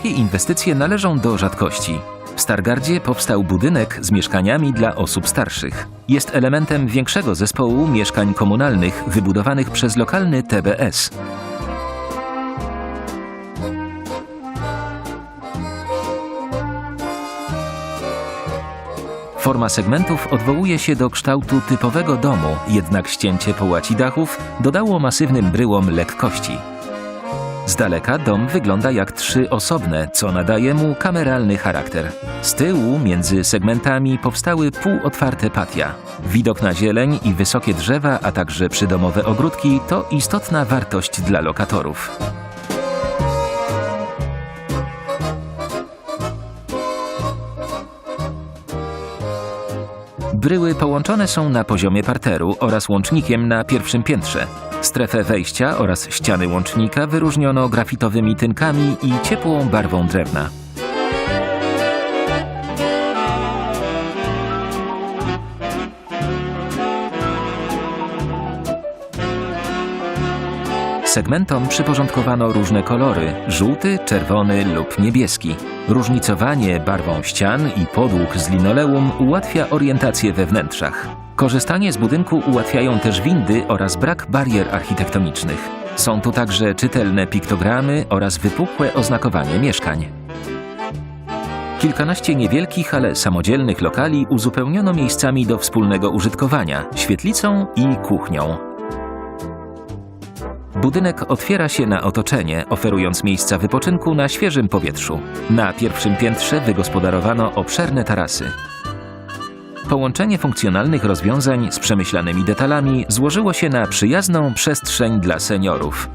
inwestycje należą do rzadkości. W Stargardzie powstał budynek z mieszkaniami dla osób starszych. Jest elementem większego zespołu mieszkań komunalnych wybudowanych przez lokalny TBS. Forma segmentów odwołuje się do kształtu typowego domu, jednak ścięcie połaci dachów dodało masywnym bryłom lekkości. Z daleka dom wygląda jak trzy osobne, co nadaje mu kameralny charakter. Z tyłu, między segmentami, powstały półotwarte patia. Widok na zieleń i wysokie drzewa, a także przydomowe ogródki to istotna wartość dla lokatorów. Bryły połączone są na poziomie parteru oraz łącznikiem na pierwszym piętrze. Strefę wejścia oraz ściany łącznika wyróżniono grafitowymi tynkami i ciepłą barwą drewna. Segmentom przyporządkowano różne kolory żółty, czerwony lub niebieski. Różnicowanie barwą ścian i podłóg z linoleum ułatwia orientację we wnętrzach. Korzystanie z budynku ułatwiają też windy oraz brak barier architektonicznych. Są tu także czytelne piktogramy oraz wypukłe oznakowanie mieszkań. Kilkanaście niewielkich, ale samodzielnych lokali uzupełniono miejscami do wspólnego użytkowania świetlicą i kuchnią. Budynek otwiera się na otoczenie, oferując miejsca wypoczynku na świeżym powietrzu. Na pierwszym piętrze wygospodarowano obszerne tarasy. Połączenie funkcjonalnych rozwiązań z przemyślanymi detalami złożyło się na przyjazną przestrzeń dla seniorów.